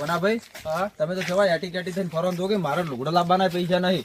વનાભાઈ હા તમે તો જવાય એટી કેટી થઈને ફરો ને કે મારે લુગડા લાવવાના પૈસા નહીં.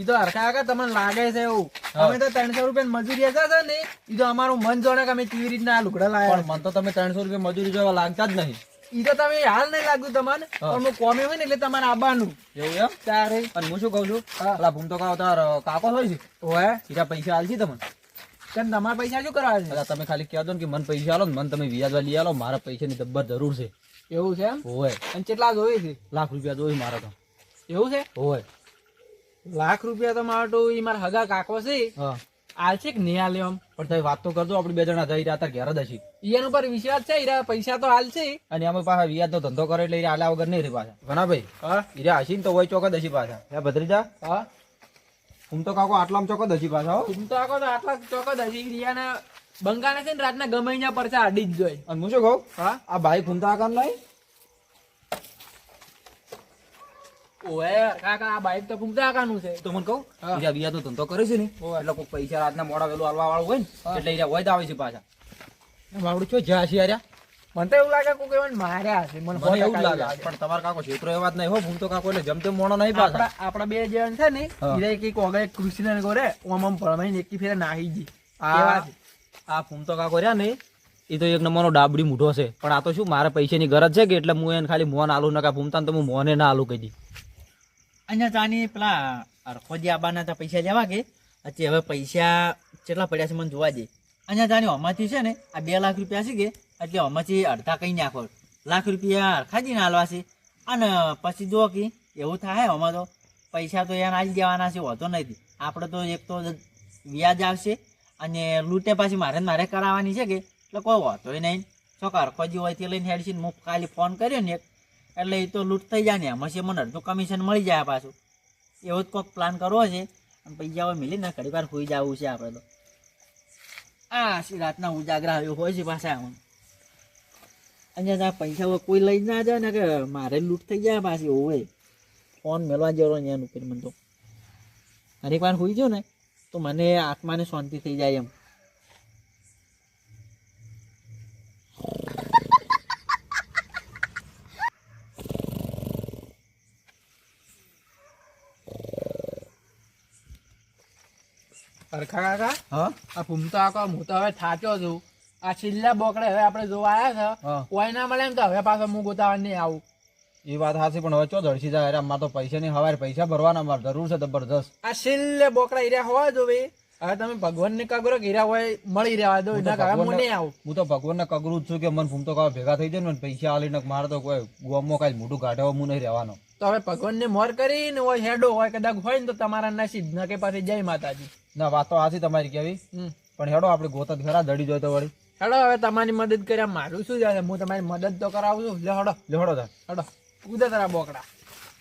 ઈ તો હરખા હરખા તમને લાગે છે એવું. અમે તો ત્રણસો રૂપિયા મજૂરી હતા છે ને ઈ. તો અમારું મન જોડે કે અમે કેવી રીતના આ લુગડા પણ લાયા મને તો તમે ત્રણસો રૂપિયા મજૂરી જોવા લાગતા જ નહીં. ઈ તો તમે હાલ નહીં લાગતું તમને. પણ હું કોમે હોય ને એટલે તમારે આવવાનું એવું એમ? ત્યારે અને હું શું કહું છું? હા. ભૂમ તો કહો તાર કાકો હોય છે? ઓએ ઈરા પૈસા આલજી તમને? કેમ તમારા પૈસા શું કરવા છે? તમે ખાલી કહો દો ને કે મને પૈસા આલો ને મને તમે વ્યાજવા લઈ આલો મારા પૈસાની દબ્બર જરૂર છે. એવું છે એમ? હોય. અને કેટલા જોઈએ છે? લાખ રૂપિયા જોઈએ મારે તો. એવું છે? હોય. લાખ રૂપિયા તો મારો તો એ મારા હગા કાકો છે. હા. આલ છે કે નહીં આલે આમ પણ તમે વાત તો કરજો આપણે બે જણા જઈ રહ્યા હતા ઘેર જ હશી ઈ ઉપર વિશ્વાસ છે? ઈરા પૈસા તો હાલ છે. અને અમે પાછા વ્યાજનો ધંધો કરે એટલે ઈરા આલ્યા વગર નહીં રે પાછા. ઘણા ભાઈ. હા? હસી ને તો હોય ચોકદ હશી પાછા. હે ભત્રીજા હા. હું તો કાકો આટલામાં ચોક્કસ હશી પાછા હું. તો કાકો તો આટલા ચોક્કસ હશી રિયાના બંગાળે છે ને રાતના ગમે અહીંયા પરસા અડી જ જોઈ અને હું શું કહું? હા? આ ભાઈ ખૂમતા આકાર નહીં? ઓએ કાકા આ બાઈક તો ફૂમતા આકાનું છે. તો મને કહું. હીરા વ્યાજ ધંધો કરે છે ને. એટલે કોઈ પૈસા રાતના મોડા વેલું આલવા વાળું હોય ને એટલે હોય જ આવે છે પાછા. બાવડું છો જ્યાં મને તો એવું લાગે કોઈ એમને માર્યા હશે. મને મને એવું લાગે લાગે પણ તમારા કાકો છેતરો એવા જ નહીં હો હું તો કાકો એટલે જમતે મોણો નહીં પાછા. આપણા બે જણ છે ને એક એક કૃષ્ણ કરે ઓમ ઓમ ભળમાઈને એકી ફેરે નાહી જી. આ આ ફૂમ તો કાકો રહ્યા ને એ તો એક નંબરનો ડાબડી મૂઢો છે. પણ આ તો શું મારે પૈસાની ગરજ છે કે એટલે હું એને ખાલી મોન આલુ નકા ફૂમતા તો હું મોને ના આલુ કહી દી અહીંયા ચાની પેલા અરખોજી આબાના તો પૈસા લેવા કે પછી હવે પૈસા કેટલા પડ્યા છે મને જોવા દે. અહીંયા તાની અમાથી છે ને, આ બે લાખ રૂપિયા છે કે, એટલે અમાથી અડધા કઈ નાખો. લાખ રૂપિયા અરખાજીને હાલવા છે. અને પછી જો કે એવું થાય આમાં તો પૈસા તો એને આજ દેવાના છે, હોતો નથી. આપણે તો એક તો વ્યાજ આવશે અને લૂંટે પાછી મારે મારે કરાવવાની છે કે, એટલે કોઈ હોતો નહીં. શું અરખોજી હોય તે લઈને હેડશે ને હું ખાલી ફોન કર્યો ને એક એટલે એ તો લૂંટ થઈ જાય ને. એમાં છે મને અડધું કમિશન મળી જાય પાછું. એવો જ કોઈક પ્લાન કરવો છે. અને પૈસા મિલી ને ઘડી વાર હોઈ જવું છે આપણે તો. આ રાતના ઉજાગરા આવ્યો હોય છે પાછા આમ. અહીંયા આ પૈસા કોઈ લઈ ના જાય ને કે મારે લૂંટ થઈ જાય પાછી. હોય ફોન મેળવા જરો એનું ઉપર મને તો. હરેક વાર હોઈ ગયો ને તો મને આત્માને શાંતિ થઈ જાય એમ. હરખા કાકા? હા? આ ફૂમતા આકો હું તો હવે થાચો છું. આ છેલ્લા બોકડે હવે આપણે જોવા આવ્યા છે. કોઈ ના મળે એમ તો હવે પાછો હું ગોતાવા નહીં આવું. એ વાત સાચી પણ હવે ચો દળસી જાય? અરે તો પૈસા ની હવારે પૈસા ભરવાના મારે જરૂર છે જબરદસ્ત આ છેલ્લે બોકડા હીરા હોવા જોવે હવે તમે ભગવાન ને કગરો હીરા હોય મળી રહેવા દો એના કારણે હું નહીં આવું. હું તો ભગવાનને કગરું જ છું કે મને ફૂમતો કાકો ભેગા થઈ જાય ને પૈસા આલીને મારે તો કોઈ ગોમો કાંઈ મોટું કાઢે હું નહીં રહેવાનો. તો હવે ભગવાન ને મોર કરીને હોય હેડો હોય કદાચ હોય ને તો તમારા નસીબ ન કે પાછી જય માતાજી. ના વાતો આથી તમારી કેવી હમ. પણ હેડો આપણે ગોતા ખરા દડી જોઈ તો વળી. હેડો હવે તમારી મદદ કર્યા મારું શું જાય હું તમારી મદદ તો કરાવું છું. લે હેડો. લેવડો થાય હેડો. કૂદે તારા બોકડા.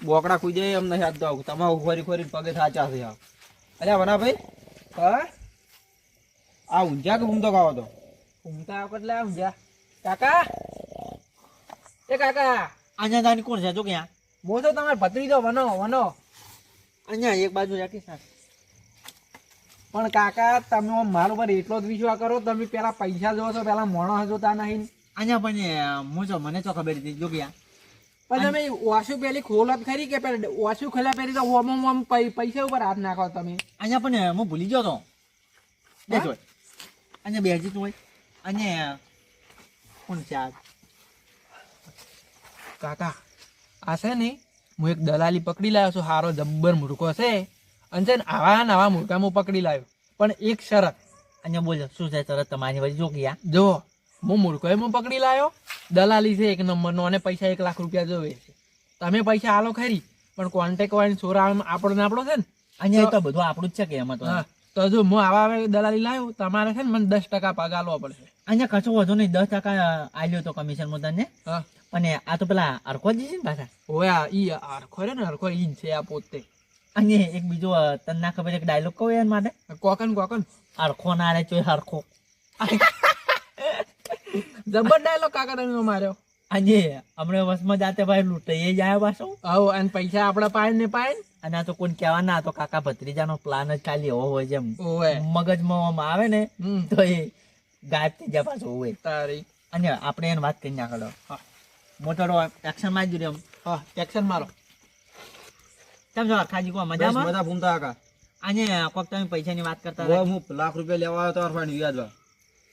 બોકડા કૂદે જાય એમ નહીં યાદ તો આવું. ખોરી ખોરી પગે થાચા છે અરે વના ભાઈ હા? આ ઊંઝા કે ફૂમતો કાવો તો? ઘૂમતા વખત એટલે જા કાકા? એ કાકા. અહીંયા જાની કોણ છે? જો ક્યાં હું તો તમારે ભત્રીજો વનો વનો. અહીંયા એક બાજુ રાખી સાહેબ પણ કાકા તમે મારા ઉપર એટલો જ વિશ્વાસ કરો તમે પેલા પૈસા જોવો છો પેલા મોણસ જોતા નહીં. અહીંયા પણ હું જો મને તો ખબર હતી જો ક્યાં પણ તમે વાસુ પેલી ખોલત ખરી કે પેલા વાસુ ખોલ્યા પેલી તો ઓમ ઓમ ઓમ પૈસા ઉપર હાથ નાખો તમે. અહીંયા પણ હું ભૂલી ગયો તો? બેસો અહીંયા બેસી તું હોય. અને કોણ છે આ? કાકા આ છે ને હું એક દલાલી પકડી લાવ્યો છું હારો જબ્બર મૂર્ખો છે. અને છે ને આવા નવા હું પકડી લાવ્યો. પણ એક શરત. અહીંયા બોલો શું છે શરત? તમારી વચ્ચે જો ગયા જો હું એ હું પકડી લાવ્યો. દલાલી છે એક નંબરનો અને પૈસા એક લાખ રૂપિયા જોવે છે. તમે પૈસા આલો ખરી પણ કોન્ટેક વાળી છોરા આપણો ને આપણો છે ને. અહીંયા તો બધું આપણું જ છે કે એમાં તો. હા તો જો હું આવા દલાલી લાવ્યો તમારે છે ને મને દસ ટકા પગાર આલવો પડશે. અહીંયા કશો વધુ નહીં દસ ટકા આવ્યો તો કમિશન હું તને હા. અને આ તો પેલા અરખો જ છે ને પાછા? હોય ઈ અરખો રે ને અરખો ઈ છે આ પોતે. અહીંયા એક બીજો તને ના ખબર એક ડાયલોગ કહું એના માટે? કોકન કોકન હરખો ના રે ચોય હરખો. જબર ડાયલોગ કાકા નો માર્યો આજે હમણાં વસમાં જાતે ભાઈ લૂંટાઈ જાય પાછો. આવો અને પૈસા આપણા પાય ને પાય? અને આ તો કોઈ કહેવા ના તો કાકા ભત્રીજાનો પ્લાન જ ખાલી એવો હોય જેમ મગજમાં આમ આવે ને તો એ ગાયબ થઈ જાય પાછો હોય તારી. અને આપણે એને વાત કરી નાખડો. મોટો એક્શનમાં જ રહ્યો. હા એક્શન મારો. કેમ જો અરખાજી કો મજામાં? બધા ફૂમતા કાકા. અને કોક તમે પૈસાની વાત કરતા હતા. હું લાખ રૂપિયા લેવા આવ્યો તો અરફાણ વ્યાજવા.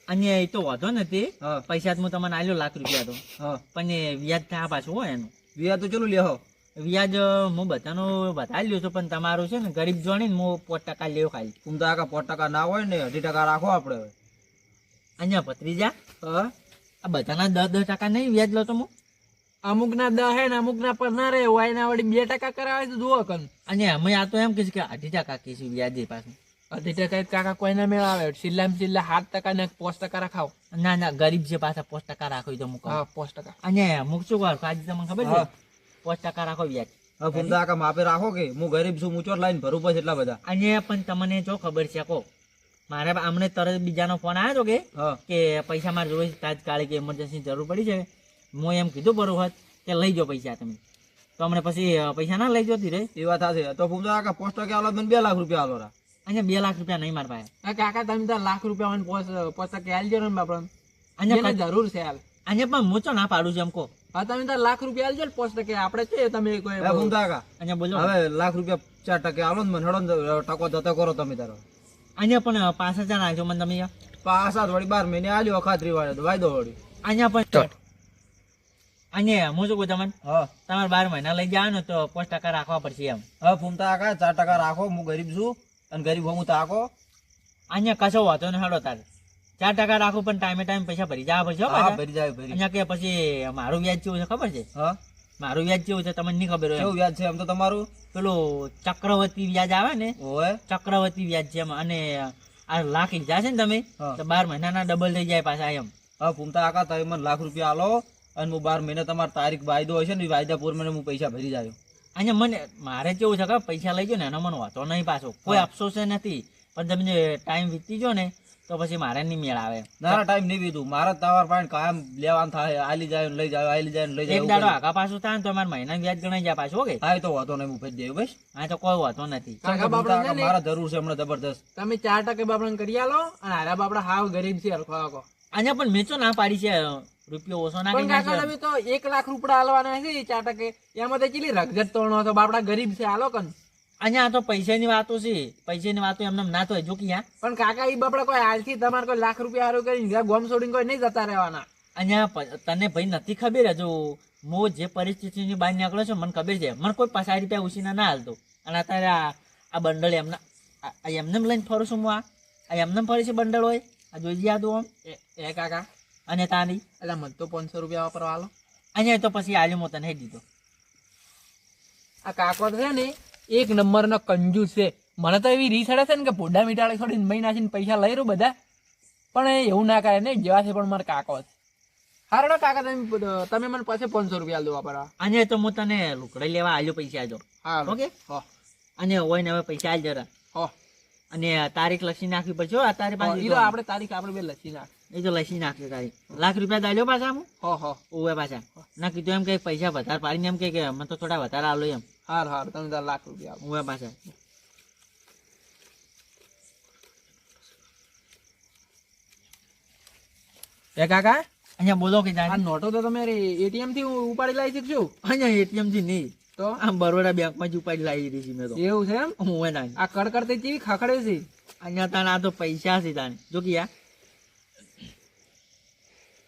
અને એ તો વાંધો નથી. પૈસા હું તમને આલ્યો લાખ રૂપિયા તો. પણ વ્યાજ થયા પાછું હોય એનું? વ્યાજ તો ચલું લેહો? વ્યાજ હું બધાનો વધારે લ્યો છું પણ તમારું છે ને ગરીબ જોડીને હું પોત ટકા લેવો ખાલી. હું તો આખા પોત ટકા ના હોય ને અઢી ટકા રાખો આપણે અહીંયા ભત્રીજા? હા. આ બધાના દસ દસ ટકા નહીં વ્યાજ લો તો હું? અમુક ના દહ ને અમુક ના પર ના રહે એના વળી બે ટકા કરાવે તો જુઓ કન અને અમે આ તો એમ કહીશ કે અઢી ટકા કહીશું વ્યાજ પાછું. અઢી ટકા કાકા કોઈને મેળ આવે છેલ્લામાં છેલ્લા સાત ટકા ને પાંચ ટકા રખાવ. ના ના ગરીબ છે પાછા પોસ્ટ ટકા રાખો તો મૂકો હા પાંચ ટકા. અને અમુક શું કર આજે તમને ખબર છે? પોસ્ટ ટકા રાખો વ્યાજ. હવે ફૂંદા કામ આપે રાખો કે હું ગરીબ છું મૂચો લાઈન ભરું પછી એટલા બધા. અને પણ તમને જો ખબર છે કહો મારે અમને તરત બીજાનો ફોન આવ્યો હતો કે પૈસા મારે જોઈએ છે તાત્કાલિક ઇમરજન્સી જરૂર પડી છે. હું એમ કીધું બરોબર કે લઈ જાઓ પૈસા તમે. તો અમને પછી પૈસા ના લઈ જતી રે એ વાત થશે તો ફૂમતા કાકા પોસ્ટ ટકા આલો મને બે લાખ રૂપિયા આલો રા. અહીંયા બે લાખ રૂપિયા નહીં માર પાસે. કાકા તમે તો લાખ રૂપિયા મને પોસ્ટ ટકા આલજો ને બાપડા. અહીંયા જરૂર છે હાલ. અહીંયા પણ મોચો ના પાડું છે એમ કહો. હા તમે તાર લાખ રૂપિયા આલજો ને પોસ્ટ ટકા. આપણે છે તમે કોઈ હે ફૂમતા કાકા અહીંયા બોલો. હવે લાખ રૂપિયા ચાર ટકે આલો ને મને હડો ને ટકો જતો કરો તમે તારો. અહીંયા પણ પાંચ હજાર નાખજો મને તમે પાંચ હજાર વળી બાર મહિને આલ્યો અખાત્રી વાળે વાયદો વળી. અહીંયા પણ અહીંયા હું શું કહું તમને? હા. તમારે બાર મહિના લઈ જાવ ને તો પાંચ ટકા રાખવા પડશે એમ. હવે ફૂમતા કાકા ચાર ટકા રાખો હું ગરીબ છું અને ગરીબ હું તાકો અહીંયા કશો વાંધો ને હેડો તારે. ચાર ટકા રાખું પણ ટાઈમે ટાઈમ પૈસા ભરી જવા પડશે હો ભરી જાય ભરી. અહીંયા કે પછી મારું વ્યાજ કેવું છે ખબર છે? હા. મારું વ્યાજ કેવું છે તમને નહીં ખબર હોય કેવું વ્યાજ છે એમ તો તમારું? પેલું ચક્રવર્તી વ્યાજ આવે ને? ચક્રવર્તી વ્યાજ છે એમ. અને આ લાખ લીધા છે ને તમે તો બાર મહિનાના ડબલ થઈ જાય પાછા એમ. હા ફૂમતા કાકા તમે મને લાખ રૂપિયા આલો. અને હું બાર મહિને તમારી તારીખ વાયદો હશે ને એ વાયદા પૂર મને હું પૈસા ભરી જાય અહીંયા મને મારે કેવું છે કે પૈસા લઈ ગયો ને એનો મને વાંચો નહીં પાછો. કોઈ અફસોસ નથી. પણ તમે ટાઈમ વીતી ગયો ને તો પછી મારે નહીં મેળ આવે. ના ટાઈમ નહીં વીધું મારે તમારા પાસે કાયમ લેવાનું થાય. આલી જાય લઈ જાય આલી જાય લઈ જાય એક દાડો. આગા પાછું થાય ને તો મારા મહિના વ્યાજ ગણાઈ જાય પાછું ઓકે હા તો વાતો નહીં હું ભરી દેવું બસ. હા તો કોઈ વાતો નથી. કેમ છે ને? મારા જરૂર છે હમણાં જબરદસ્ત તમે ચાર ટકા બાપડા કરી આલો અને હારા બાપડા હાવ ગરીબ છે હરખો હરખો અહીંયા પણ મેચો તો ના પાડી છે. રૂપિયો ઓછો ના પણ કાકા તમે તો એક લાખ રૂપિયા આલવાના છે ચાર ટકે. એમાં તો કેટલી રગજત તોડનો તો બાપડા ગરીબ છે આલો કન. અહીંયા તો પૈસાની વાતો છે. પૈસાની વાતો એમને ના તો જો કે પણ કાકા એ બાપડા કોઈ હાલથી તમારે કોઈ લાખ રૂપિયા હારું કરીને ગોમ છોડીને કોઈ નહીં જતા રહેવાના. અહીંયા તને ભાઈ નથી ખબર હજુ? મો જે પરિસ્થિતિની બહાર નીકળ્યો છે મને ખબર છે. મને કોઈ પચાસ રૂપિયા ઉછીના ના હાલતો. અને અત્યારે આ આ બંડલ એમના આ આ એમને લઈને ફરું છું હું આ. આ એમને ફરી છે બંડલ હોય. આ જોઈ યાદ આમ. એ- એ કાકા અને તારી એટલે મને તો પાંચસો રૂપિયા વાપરવા આલો. અહીંયા તો પછી આલ્યો હું તને દીધો. આ કાકો તો છે ને એક નંબર નો કંજૂસ છે. મને તો એવી રીસ છે ને કે પોડા મીટાળી છોડીને મહી નાખીને પૈસા લઈ રહ્યું બધા. પણ એ એવું ના કરે ને જેવા છે પણ મારા કાકો છે. હારો કાકા તમે તમે મને પછી પાંચસો રૂપિયા આલો વાપરવા. અહીંયા તો હું તને લુકડે લેવા આલ્યો પૈસા આજો હા ઓકે? હો. અને હોય ને હવે પૈસા આલ જરા. હો. અને તારીખ લસી નાખવી પડશે તારી પાસે આપણે તારીખ આપણે બે લસી નાખ એ તો લખી નાખશે તારીખ લાખ રૂપિયા દાલ્યો પાછા હું હો હો. ઓવે પાછા. ના કીધું એમ કે પૈસા વધારે પાડીને એમ કે કે મને તો થોડા વધારે આલો એમ. હાર હાર. તમે તાર લાખ રૂપિયા ઓવે પાછા. એ કાકા? અહીંયા બોલો કે આ નોટો તો તમે એટીએમથી ઉપાડી લાવી શકશો? અહીંયા એટીએમથી નહીં. તો? આમ બરોડા બેંકમાં જ ઉપાડી લાવી દીધી મેં તો. એવું છે એમ? હું ના. આ કડકડતી ખખડે છે? અહીંયા તાણ આ તો પૈસા છે તાણ. જો કે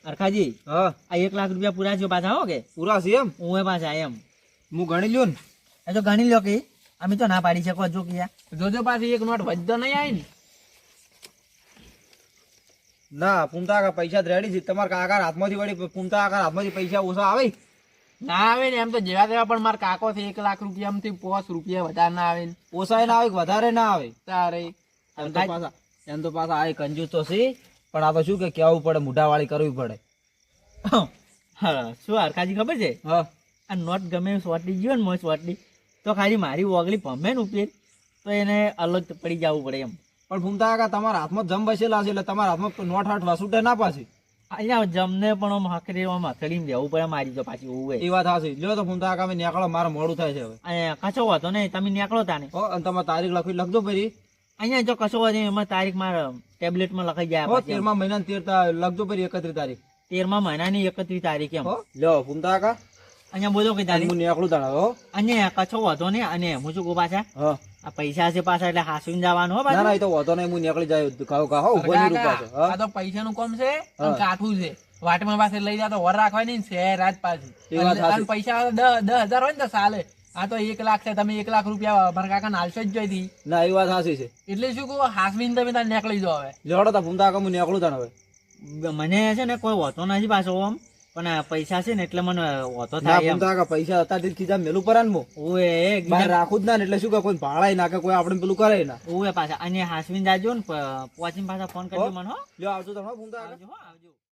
અરખાજી હા. આ એક લાખ રૂપિયા પૂરા છે પાછા હો કે? પૂરા છે એમ? હું પાછા એમ. હું ગણી લ્યો ને. એ તો ગણી લ્યો કે અમે તો ના પાડી શકો જો કે જોજો પાછી એક નોટ વધતો નહીં આવી ને. ના પૂમતા કાકા પૈસા રેડી છે. તમારા કાકા હાથમાંથી વળી પૂમતા કાકા હાથમાંથી પૈસા ઓછા આવે? ના આવે ને એમ તો જેવા તેવા પણ મારા કાકો છે એક લાખ રૂપિયા થી પાંચ રૂપિયા વધારે ના આવે ઓછા ના આવે વધારે ના આવે? તારે. એમ તો પાછા એમ તો પાછા આ કંજૂસ તો છે. પણ આ તો શું કે કેવું પડે મૂઢાવાળી કરવી પડે. હા શું હરખાજી ખબર છે? હા. આ નોટ ગમે એમ સોટી ગયો ને મોય સોટી તો ખાલી મારી ઓગળી ભમે ને ઉપર તો એને અલગ પડી જવું પડે એમ. પણ ભૂમતા કાકા તમારા હાથમાં જમ બસેલા છે એટલે તમારા હાથમાં નોટ હાથ વાસુટે ના પાછી. અહીંયા જમને પણ આમ હકરી આમ હથેળીમાં બેવું પડે મારી તો પાછી ઉવે એ વાત હાસી લ્યો તો ભૂમતા કાકા નીકળો મારે મોડું થાય છે હવે. કશો વાતો નહીં તમે નીકળો તાને. હો અને તમારે તારીખ લખી લખજો ફરી. અહીંયા જો કશો વાતો નહીં એમાં તારીખ મારે ટેબ્લેટમાં લખાઈ જાય. તેરમા મહિના તેર લખજો પછી એકત્રીસ તારીખ. તેરમા મહિનાની એકત્રીસ તારીખ એમ. લો લ્યો ફૂમતા કાકા અહીંયા બોલો કે તારી હું નીકળું તાણ હો. અહીંયા કશો વધો ને અને હું શું કહું પાછા? આ પૈસા છે પાછા એટલે હાસવીને જવાનું હો ના ના એ તો વાંધો નહીં હું નીકળી જાય ખાવ કા હો ઊભો નહીં રૂપા છે આ તો પૈસાનું કોમ છે કાઠું છે. વાટમાં પાસે લઈ જાય તો વર રાખવાની ને શહેર રાત પાછી. એ વાત અને- સાચી. અને પૈસા દસ દસ હજાર હોય ને તો ચાલે આ તો એક લાખ છે તમે એક લાખ રૂપિયા મારા કાકા નાલશો જ જોઈતી ના એ વાત સાચી છે. એટલે શું કહું હાસવીને તમે તાર નીકળી દો હવે. જોડો તા ફૂમતા કાકા હું નીકળું તાણ હવે. મને છે ને કોઈ હોતો નથી પાછો આમ પણ પૈસા છે ને એટલે મને હોતો ના થાય એમ. ફૂમતા કાકા પૈસા અત્યારથી જ કીધા મેલું પર ને ઓએ બહાર રાખું જ ના એટલે શું કે કોઈ ભાડાય ના કે કોઈ આપણે પેલું કરે ના. ઓએ પાછા અને હાસવીને જાજો ને પહોંચીને પાછા ફોન કરજો મને હો. લ્યો આવજો તમે આવજો હો. આવજો